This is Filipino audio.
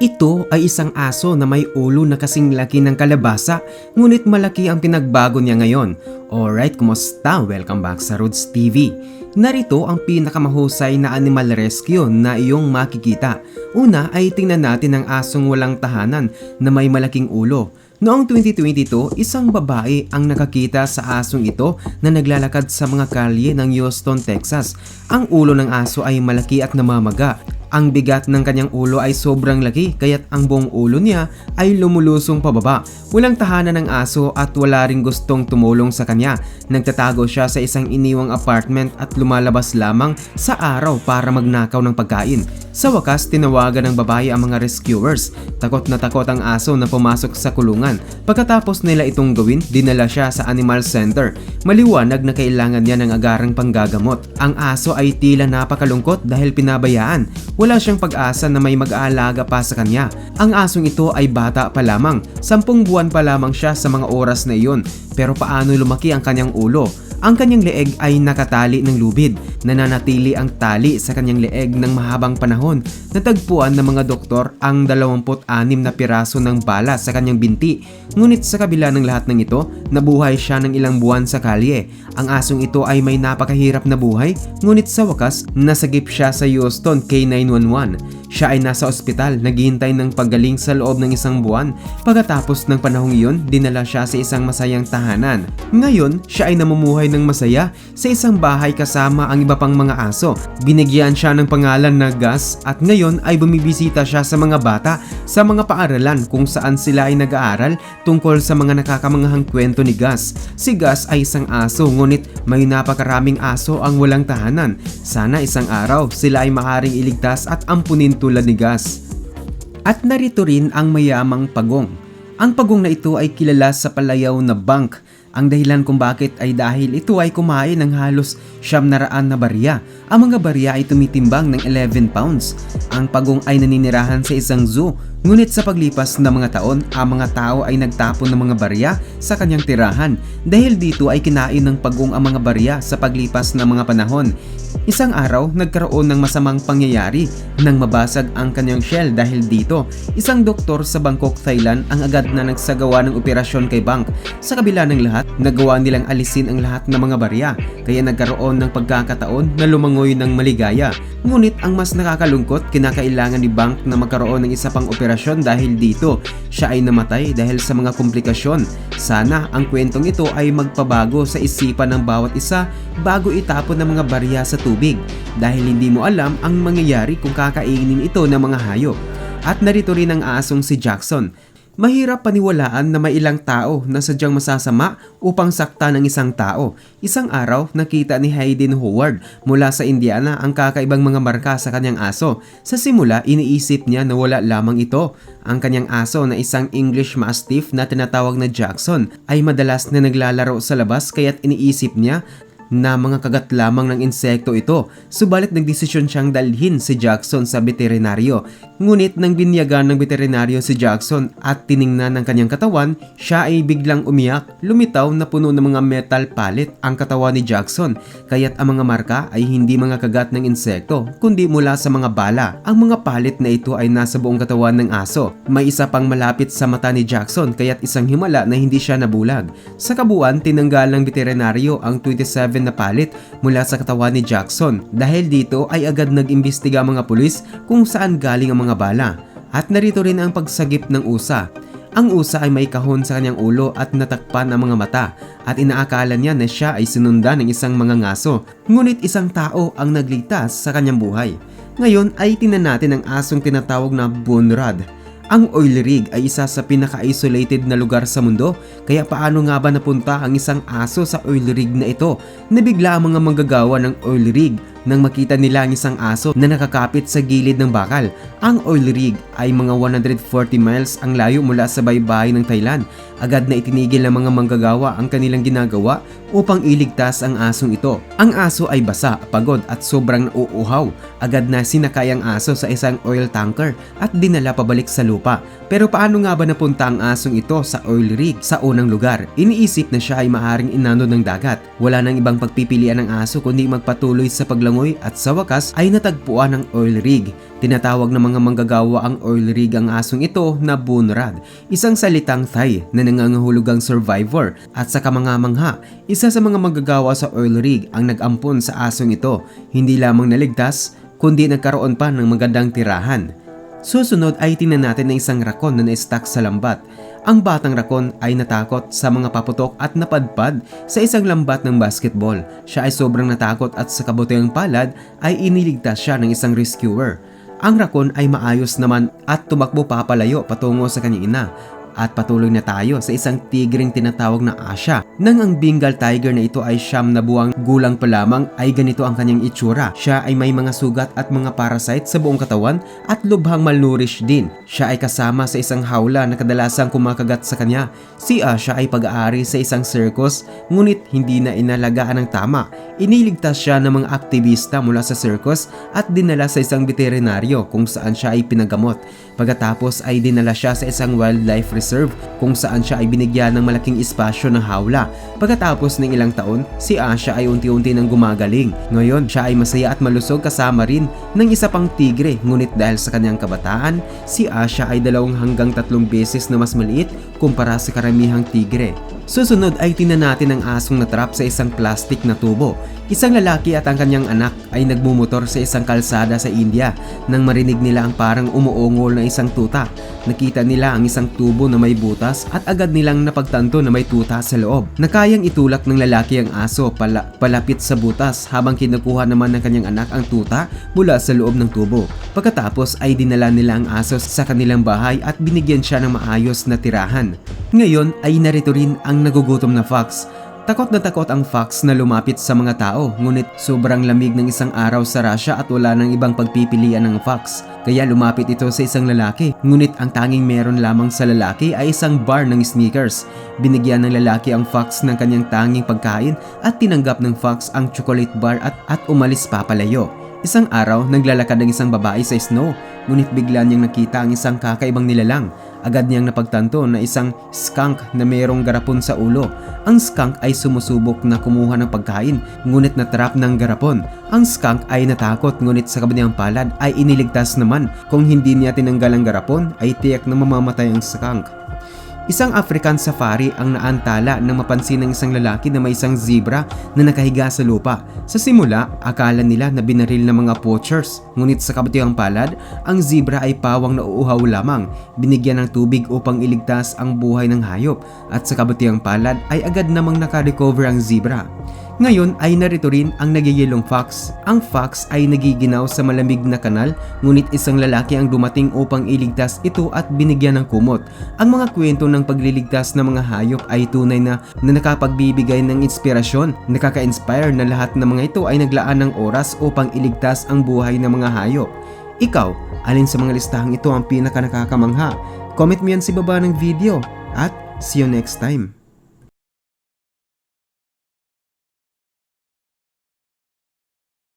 Ito ay isang aso na may ulo na kasing laki ng kalabasa, ngunit malaki ang pinagbago niya ngayon. Alright, kumusta? Welcome back sa Roots TV. Narito ang pinakamahusay na animal rescue na iyong makikita. Una ay tingnan natin ang asong walang tahanan na may malaking ulo. Noong 2022, isang babae ang nakakita sa asong ito na naglalakad sa mga kalye ng Houston, Texas. Ang ulo ng aso ay malaki at namamaga. Ang bigat ng kanyang ulo ay sobrang laki kaya't ang buong ulo niya ay lumulusong pababa. Walang tahanan ng aso at wala ring gustong tumulong sa kanya. Nagtatago siya sa isang iniwang apartment at lumalabas lamang sa araw para magnakaw ng pagkain. Sa wakas, tinawagan ng babae ang mga rescuers. Takot na takot ang aso na pumasok sa kulungan. Pagkatapos nila itong gawin, dinala siya sa animal center. Maliwanag na kailangan niya ng agarang panggagamot. Ang aso ay tila napakalungkot dahil pinabayaan. Wala siyang pag-asa na may mag-aalaga pa sa kanya. Ang asong ito ay bata pa lamang. Sampung buwan pa lamang siya sa mga oras na iyon. Pero paano lumaki ang kanyang ulo? Ang kanyang leeg ay nakatali ng lubid. Nananatili ang tali sa kanyang leeg ng mahabang panahon. Natagpuan ng mga doktor ang 26 na piraso ng bala sa kanyang binti. Ngunit sa kabila ng lahat ng ito, nabuhay siya ng ilang buwan sa kalye. Ang asong ito ay may napakahirap na buhay, ngunit sa wakas, nasagip siya sa Houston K911. Siya ay nasa ospital, naghihintay ng paggaling sa loob ng isang buwan. Pagkatapos ng panahong iyon, dinala siya sa isang masayang tahanan. Ngayon, siya ay namumuhay ng masaya sa isang bahay kasama ang iba pang mga aso. Binigyan siya ng pangalan na Gus at ngayon ay bumibisita siya sa mga bata sa mga paaralan kung saan sila ay nag-aaral tungkol sa mga nakakamanghang kwento ni Gus. Si Gus ay isang aso ngunit may napakaraming aso ang walang tahanan. Sana isang araw sila ay maaaring iligtas at ampunin tulad ni Gus. At narito rin ang mayamang pagong. Ang pagong na ito ay kilala sa palayaw na bank. Ang dahilan kung bakit ay dahil ito ay kumain ng halos siyam na raan na barya. Ang mga barya ay tumitimbang ng 11 pounds. Ang pagong ay naninirahan sa isang zoo. Ngunit sa paglipas ng mga taon, ang mga tao ay nagtapon ng mga barya sa kanyang tirahan. Dahil dito ay kinain ng pagong ang mga barya sa paglipas ng mga panahon. Isang araw, nagkaroon ng masamang pangyayari nang mabasag ang kanyang shell dahil dito. Isang doktor sa Bangkok, Thailand ang agad na nagsagawa ng operasyon kay Bank. Sa kabila ng lahat, nagawa nilang alisin ang lahat ng mga barya kaya nagkaroon ng pagkakataon na lumangoy ng maligaya. Ngunit ang mas nakakalungkot, kinakailangan ni Bank na magkaroon ng isa pang operasyon dahil dito. Siya ay namatay dahil sa mga komplikasyon. Sana ang kwentong ito ay magpabago sa isipan ng bawat isa bago itapon ng mga barya sa tubig dahil hindi mo alam ang mangyayari kung kakainin ito ng mga hayop. At narito rin ang asong si Jackson. Mahirap paniwalaan na may ilang tao na sadyang masasama upang sakta ng isang tao. Isang araw, nakita ni Hayden Howard mula sa Indiana ang kakaibang mga marka sa kanyang aso. Sa simula, iniisip niya na wala lamang ito. Ang kanyang aso na isang English Mastiff na tinatawag na Jackson ay madalas na naglalaro sa labas kaya't iniisip niya na mga kagat lamang ng insekto ito. Subalit nagdesisyon siyang dalhin si Jackson sa veterinaryo. Ngunit nang binyagan ng veterinaryo si Jackson at tiningnan ng kanyang katawan, siya ay biglang umiyak. Lumitaw na puno ng mga metal pallet ang katawan ni Jackson. Kaya't ang mga marka ay hindi mga kagat ng insekto, kundi mula sa mga bala. Ang mga pallet na ito ay nasa buong katawan ng aso. May isa pang malapit sa mata ni Jackson kaya't isang himala na hindi siya nabulag. Sa kabuuan, tinanggal ng veterinaryo ang 27 na palit mula sa katawan ni Jackson. Dahil dito ay agad nag-imbestiga mga pulis kung saan galing ang mga bala. At narito rin ang pagsagip ng usa. Ang usa ay may kahon sa kanyang ulo at natakpan ang mga mata at inaakala niya na siya ay sinundan ng isang mga ngaso. Ngunit isang tao ang nagligtas sa kanyang buhay. Ngayon ay tinan natin ang asong tinatawag na Bunrad. Ang oil rig ay isa sa pinaka-isolated na lugar sa mundo kaya paano nga ba napunta ang isang aso sa oil rig na ito? Nabigla ang mga manggagawa ng oil rig nang makita nila ang isang aso na nakakapit sa gilid ng bakal. Ang oil rig ay mga 140 miles ang layo mula sa baybayin ng Thailand. Agad na itinigil ng mga manggagawa ang kanilang ginagawa upang iligtas ang asong ito. Ang aso ay basa, pagod at sobrang nauuhaw. Agad na sinakay ang aso sa isang oil tanker at dinala pabalik sa lupa. Pero paano nga ba napunta ang asong ito sa oil rig sa unang lugar? Iniisip na siya ay maaring inano ng dagat. Wala nang ibang pagpipilian ng aso kundi magpatuloy sa paglaw langoy at sa wakas ay natagpuan ng oil rig. Tinatawag ng mga manggagawa ang oil rig ang asong ito na bunrad, isang salitang Thai na nangangahulugang survivor at sa kamangamangha, isa sa mga manggagawa sa oil rig ang nag-ampon sa asong ito, hindi lamang naligtas kundi nagkaroon pa ng magandang tirahan. Susunod ay tingnan natin ng isang rakon na na-stuck sa lambat. Ang batang rakon ay natakot sa mga paputok at napadpad sa isang lambat ng basketball. Siya ay sobrang natakot at sa kabutihang palad ay iniligtas siya ng isang rescuer. Ang rakon ay maayos naman at tumakbo papalayo patungo sa kanyang ina. At patuloy na tayo sa isang tigring tinatawag na Asha. Nang ang Bengal Tiger na ito ay siyam na buwang gulang pa lamang ay ganito ang kanyang itsura. Siya ay may mga sugat at mga parasite sa buong katawan at lubhang malnourished din. Siya ay kasama sa isang hawla na kadalasang kumakagat sa kanya. Si Asha ay pag-aari sa isang circus ngunit hindi na inalagaan ng tama. Iniligtas siya ng mga aktivista mula sa circus at dinala sa isang veterinaryo kung saan siya ay pinagamot. Pagkatapos ay dinala siya sa isang wildlife reserve kung saan siya ay binigyan ng malaking espasyo ng hawla. Pagkatapos ng ilang taon, si Asha ay unti-unti nang gumagaling. Ngayon, siya ay masaya at malusog kasama rin ng isa pang tigre ngunit dahil sa kanyang kabataan, si Asha ay dalawang hanggang tatlong beses na mas maliit kumpara sa karamihang tigre. Susunod ay tinan natin ang asong natrap sa isang plastic na tubo. Isang lalaki at ang kanyang anak ay nagmumotor sa isang kalsada sa India nang marinig nila ang parang umuungol na isang tuta. Nakita nila ang isang tubo na may butas at agad nilang napagtanto na may tuta sa loob. Nakayang itulak ng lalaki ang aso pala palapit sa butas habang kinukuha naman ng kanyang anak ang tuta mula sa loob ng tubo. Pagkatapos ay dinala nila ang aso sa kanilang bahay at binigyan siya ng maayos na tirahan. Ngayon ay narito rin ang nagugutom na fox. Takot na takot ang fox na lumapit sa mga tao ngunit sobrang lamig ng isang araw sa Russia at wala nang ibang pagpipilian ng fox. Kaya lumapit ito sa isang lalaki ngunit ang tanging meron lamang sa lalaki ay isang bar ng sneakers. Binigyan ng lalaki ang fox ng kanyang tanging pagkain at tinanggap ng fox ang chocolate bar at, at umalis papalayo. Isang araw, naglalakad ang isang babae sa snow, ngunit bigla niyang nakita ang isang kakaibang nilalang. Agad niyang napagtanto na isang skunk na mayroong garapon sa ulo. Ang skunk ay sumusubok na kumuha ng pagkain, ngunit natrap ng garapon. Ang skunk ay natakot ngunit sa kabilang palad ay iniligtas naman. Kung hindi niya tinanggal ang garapon, ay tiyak na mamamatay ang skunk. Isang African safari ang naantala nang mapansin ng isang lalaki na may isang zebra na nakahiga sa lupa. Sa simula, akala nila na binaril ng mga poachers. Ngunit sa kabutiang palad, ang zebra ay pawang nauuhaw lamang. Binigyan ng tubig upang iligtas ang buhay ng hayop. At sa kabutiang palad ay agad namang nakarecover ang zebra. Ngayon ay narito rin ang nagigilong fox. Ang fox ay nagiginaw sa malamig na kanal ngunit isang lalaki ang dumating upang iligtas ito at binigyan ng kumot. Ang mga kwento ng pagliligtas ng mga hayop ay tunay na, na nakapagbibigay ng inspirasyon. Nakaka-inspire na lahat ng mga ito ay naglaan ng oras upang iligtas ang buhay ng mga hayop. Ikaw, alin sa mga listahang ito ang pinaka nakakamangha? Comment mo yan sa baba ng video at see you next time.